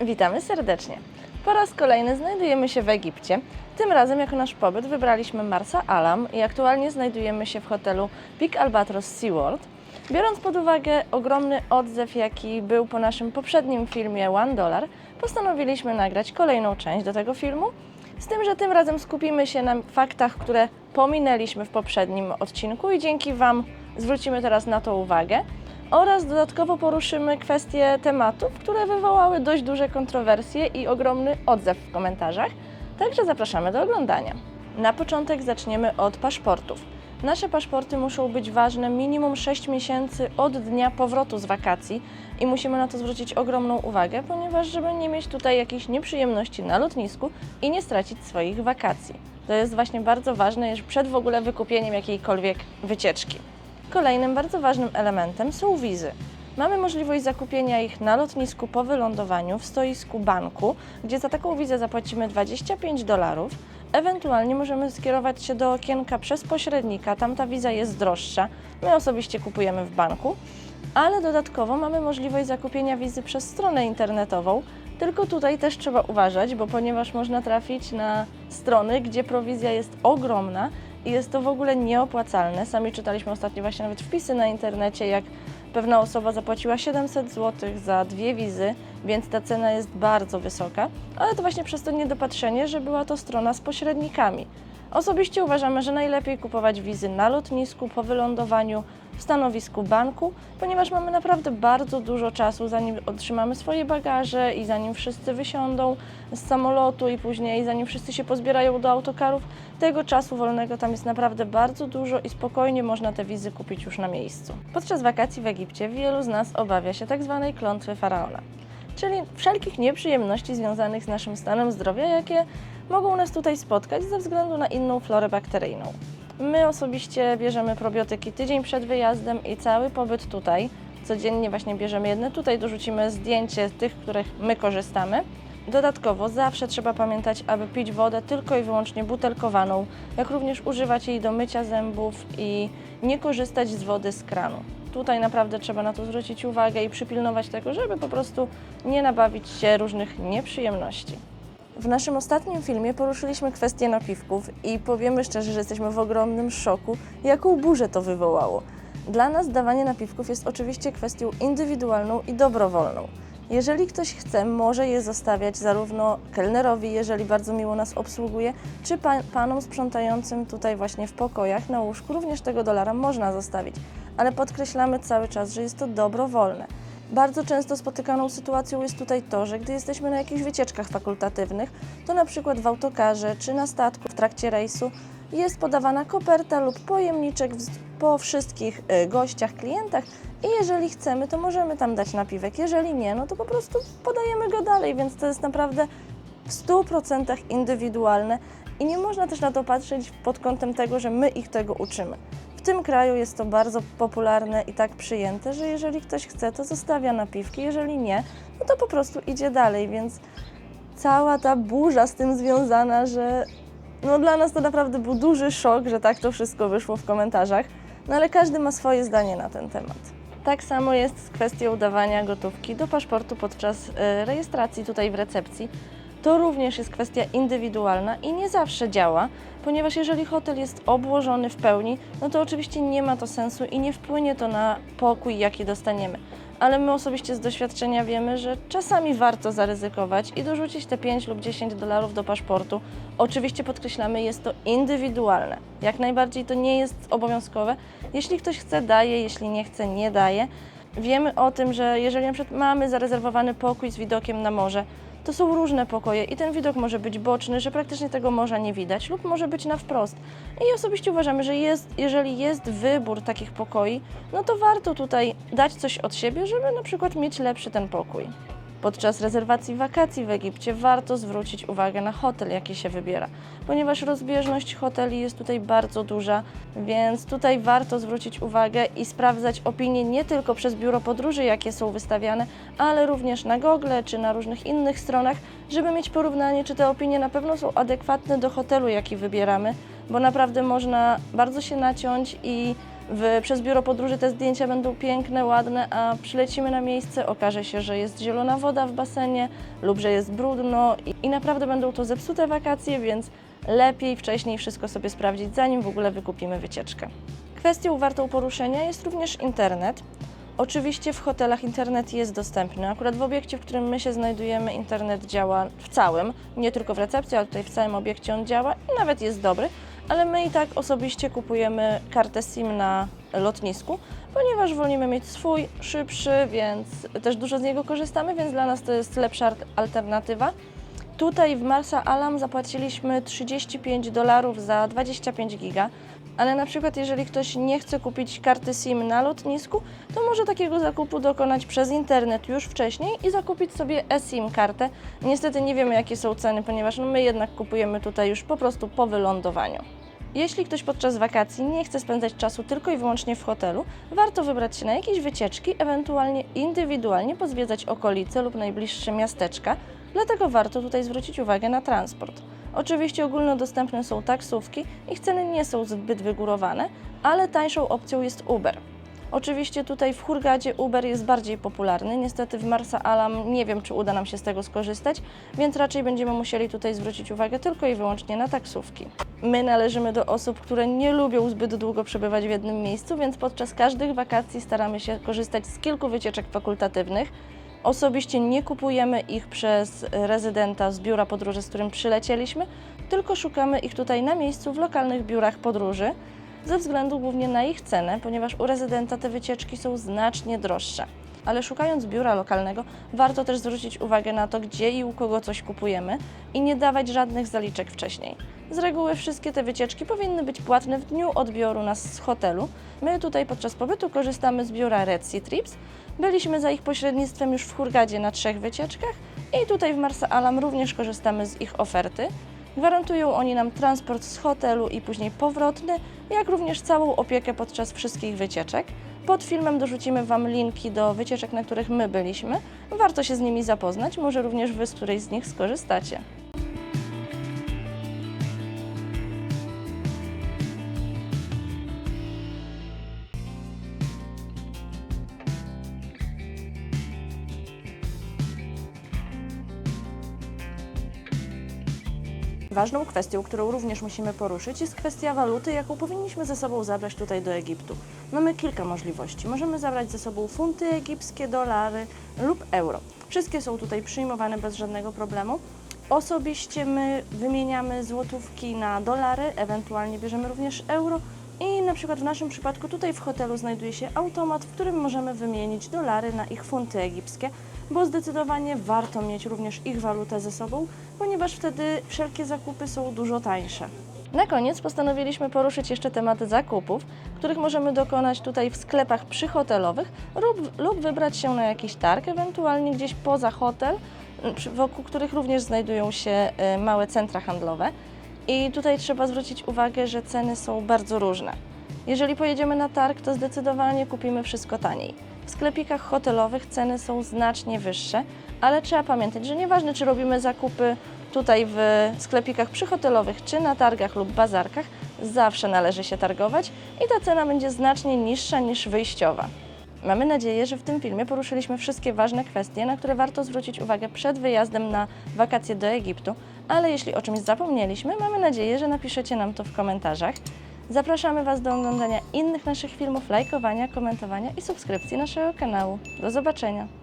Witamy serdecznie. Po raz kolejny znajdujemy się w Egipcie. Tym razem jako nasz pobyt wybraliśmy Marsa Alam i aktualnie znajdujemy się w hotelu Big Albatros SeaWorld. Biorąc pod uwagę ogromny odzew, jaki był po naszym poprzednim filmie One Dollar, postanowiliśmy nagrać kolejną część do tego filmu. Z tym, że tym razem skupimy się na faktach, które pominęliśmy w poprzednim odcinku i dzięki Wam zwrócimy teraz na to uwagę. Oraz dodatkowo poruszymy kwestie tematów, które wywołały dość duże kontrowersje i ogromny odzew w komentarzach. Także zapraszamy do oglądania. Na początek zaczniemy od paszportów. Nasze paszporty muszą być ważne minimum 6 miesięcy od dnia powrotu z wakacji i musimy na to zwrócić ogromną uwagę, ponieważ żeby nie mieć tutaj jakichś nieprzyjemności na lotnisku i nie stracić swoich wakacji. To jest właśnie bardzo ważne jeszcze przed w ogóle wykupieniem jakiejkolwiek wycieczki. Kolejnym bardzo ważnym elementem są wizy. Mamy możliwość zakupienia ich na lotnisku po wylądowaniu w stoisku banku, gdzie za taką wizę zapłacimy 25 dolarów. Ewentualnie możemy skierować się do okienka przez pośrednika, tam ta wiza jest droższa. My osobiście kupujemy w banku, ale dodatkowo mamy możliwość zakupienia wizy przez stronę internetową. Tylko tutaj też trzeba uważać, bo ponieważ można trafić na strony, gdzie prowizja jest ogromna i jest to w ogóle nieopłacalne. Sami czytaliśmy ostatnio właśnie nawet wpisy na internecie, jak pewna osoba zapłaciła 700 zł za dwie wizy, więc ta cena jest bardzo wysoka, ale to właśnie przez to niedopatrzenie, że była to strona z pośrednikami. Osobiście uważamy, że najlepiej kupować wizy na lotnisku po wylądowaniu stanowisku banku, ponieważ mamy naprawdę bardzo dużo czasu, zanim otrzymamy swoje bagaże i zanim wszyscy wysiądą z samolotu i później zanim wszyscy się pozbierają do autokarów. Tego czasu wolnego tam jest naprawdę bardzo dużo i spokojnie można te wizy kupić już na miejscu. Podczas wakacji w Egipcie wielu z nas obawia się tak zwanej klątwy faraona, czyli wszelkich nieprzyjemności związanych z naszym stanem zdrowia, jakie mogą nas tutaj spotkać ze względu na inną florę bakteryjną. My osobiście bierzemy probiotyki tydzień przed wyjazdem i cały pobyt tutaj, codziennie właśnie bierzemy jedne, tutaj dorzucimy zdjęcie tych, których my korzystamy. Dodatkowo zawsze trzeba pamiętać, aby pić wodę tylko i wyłącznie butelkowaną, jak również używać jej do mycia zębów i nie korzystać z wody z kranu. Tutaj naprawdę trzeba na to zwrócić uwagę i przypilnować tego, żeby po prostu nie nabawić się różnych nieprzyjemności. W naszym ostatnim filmie poruszyliśmy kwestię napiwków i powiemy szczerze, że jesteśmy w ogromnym szoku, jaką burzę to wywołało. Dla nas dawanie napiwków jest oczywiście kwestią indywidualną i dobrowolną. Jeżeli ktoś chce, może je zostawiać zarówno kelnerowi, jeżeli bardzo miło nas obsługuje, czy pa- panom sprzątającym tutaj właśnie w pokojach na łóżku, również tego dolara można zostawić. Ale podkreślamy cały czas, że jest to dobrowolne. Bardzo często spotykaną sytuacją jest tutaj to, że gdy jesteśmy na jakichś wycieczkach fakultatywnych, to na przykład w autokarze czy na statku w trakcie rejsu jest podawana koperta lub pojemniczek po wszystkich y, gościach, klientach i jeżeli chcemy, to możemy tam dać napiwek. Jeżeli nie, no to po prostu podajemy go dalej, więc to jest naprawdę w 100% indywidualne i nie można też na to patrzeć pod kątem tego, że my ich tego uczymy. W tym kraju jest to bardzo popularne i tak przyjęte, że jeżeli ktoś chce, to zostawia napiwki, jeżeli nie, no to po prostu idzie dalej, więc cała ta burza z tym związana, że no dla nas to naprawdę był duży szok, że tak to wszystko wyszło w komentarzach, no ale każdy ma swoje zdanie na ten temat. Tak samo jest z kwestią dawania gotówki do paszportu podczas e, rejestracji tutaj w recepcji. To również jest kwestia indywidualna i nie zawsze działa, ponieważ jeżeli hotel jest obłożony w pełni, no to oczywiście nie ma to sensu i nie wpłynie to na pokój, jaki dostaniemy. Ale my osobiście z doświadczenia wiemy, że czasami warto zaryzykować i dorzucić te 5 lub 10 dolarów do paszportu. Oczywiście podkreślamy, jest to indywidualne. Jak najbardziej to nie jest obowiązkowe. Jeśli ktoś chce, daje, jeśli nie chce, nie daje. Wiemy o tym, że jeżeli na przykład mamy zarezerwowany pokój z widokiem na morze, to są różne pokoje i ten widok może być boczny, że praktycznie tego morza nie widać, lub może być na wprost. I osobiście uważamy, że jest, jeżeli jest wybór takich pokoi, no to warto tutaj dać coś od siebie, żeby na przykład mieć lepszy ten pokój. Podczas rezerwacji wakacji w Egipcie warto zwrócić uwagę na hotel, jaki się wybiera, ponieważ rozbieżność hoteli jest tutaj bardzo duża, więc tutaj warto zwrócić uwagę i sprawdzać opinie nie tylko przez biuro podróży, jakie są wystawiane, ale również na Google czy na różnych innych stronach, żeby mieć porównanie, czy te opinie na pewno są adekwatne do hotelu, jaki wybieramy, bo naprawdę można bardzo się naciąć i W, przez biuro podróży te zdjęcia będą piękne, ładne, a przylecimy na miejsce, okaże się, że jest zielona woda w basenie lub że jest brudno i, i naprawdę będą to zepsute wakacje, więc lepiej wcześniej wszystko sobie sprawdzić, zanim w ogóle wykupimy wycieczkę. Kwestią wartą poruszenia jest również internet. Oczywiście w hotelach internet jest dostępny. Akurat w obiekcie, w którym my się znajdujemy, internet działa w całym, nie tylko w recepcji, ale tutaj w całym obiekcie on działa i nawet jest dobry, ale my i tak osobiście kupujemy kartę SIM na lotnisku, ponieważ wolimy mieć swój, szybszy, więc też dużo z niego korzystamy, więc dla nas to jest lepsza al- alternatywa. Tutaj w Marsa Alam zapłaciliśmy 35 dolarów za 25 giga, ale na przykład jeżeli ktoś nie chce kupić karty SIM na lotnisku, to może takiego zakupu dokonać przez internet już wcześniej i zakupić sobie eSIM kartę. Niestety nie wiemy jakie są ceny, ponieważ no my jednak kupujemy tutaj już po prostu po wylądowaniu. Jeśli ktoś podczas wakacji nie chce spędzać czasu tylko i wyłącznie w hotelu, warto wybrać się na jakieś wycieczki, ewentualnie indywidualnie pozwiedzać okolice lub najbliższe miasteczka, dlatego warto tutaj zwrócić uwagę na transport. Oczywiście ogólnodostępne są taksówki, ich ceny nie są zbyt wygórowane, ale tańszą opcją jest Uber. Oczywiście tutaj w Hurgadzie Uber jest bardziej popularny. Niestety w Marsa Alam nie wiem, czy uda nam się z tego skorzystać, więc raczej będziemy musieli tutaj zwrócić uwagę tylko i wyłącznie na taksówki. My należymy do osób, które nie lubią zbyt długo przebywać w jednym miejscu, więc podczas każdych wakacji staramy się korzystać z kilku wycieczek fakultatywnych. Osobiście nie kupujemy ich przez rezydenta z biura podróży, z którym przylecieliśmy, tylko szukamy ich tutaj na miejscu w lokalnych biurach podróży ze względu głównie na ich cenę, ponieważ u rezydenta te wycieczki są znacznie droższe. Ale szukając biura lokalnego, warto też zwrócić uwagę na to, gdzie i u kogo coś kupujemy i nie dawać żadnych zaliczek wcześniej. Z reguły wszystkie te wycieczki powinny być płatne w dniu odbioru nas z hotelu. My tutaj podczas pobytu korzystamy z biura Red Sea Trips. Byliśmy za ich pośrednictwem już w Hurgadzie na trzech wycieczkach i tutaj w Marsa Alam również korzystamy z ich oferty. Gwarantują oni nam transport z hotelu i później powrotny, jak również całą opiekę podczas wszystkich wycieczek. Pod filmem dorzucimy Wam linki do wycieczek, na których my byliśmy. Warto się z nimi zapoznać, może również Wy z którejś z nich skorzystacie. Ważną kwestią, którą również musimy poruszyć, jest kwestia waluty, jaką powinniśmy ze sobą zabrać tutaj do Egiptu. Mamy kilka możliwości. Możemy zabrać ze sobą funty egipskie, dolary lub euro. Wszystkie są tutaj przyjmowane bez żadnego problemu. Osobiście my wymieniamy złotówki na dolary, ewentualnie bierzemy również euro. I na przykład w naszym przypadku tutaj w hotelu znajduje się automat, w którym możemy wymienić dolary na ich funty egipskie, bo zdecydowanie warto mieć również ich walutę ze sobą, ponieważ wtedy wszelkie zakupy są dużo tańsze. Na koniec postanowiliśmy poruszyć jeszcze temat zakupów, których możemy dokonać tutaj w sklepach przyhotelowych lub, lub wybrać się na jakiś targ, ewentualnie gdzieś poza hotel, wokół których również znajdują się y, małe centra handlowe. I tutaj trzeba zwrócić uwagę, że ceny są bardzo różne. Jeżeli pojedziemy na targ, to zdecydowanie kupimy wszystko taniej. W sklepikach hotelowych ceny są znacznie wyższe, ale trzeba pamiętać, że nieważne czy robimy zakupy tutaj w sklepikach przyhotelowych, czy na targach lub bazarkach, zawsze należy się targować i ta cena będzie znacznie niższa niż wyjściowa. Mamy nadzieję, że w tym filmie poruszyliśmy wszystkie ważne kwestie, na które warto zwrócić uwagę przed wyjazdem na wakacje do Egiptu, ale jeśli o czymś zapomnieliśmy, mamy nadzieję, że napiszecie nam to w komentarzach. Zapraszamy Was do oglądania innych naszych filmów, lajkowania, komentowania i subskrypcji naszego kanału. Do zobaczenia!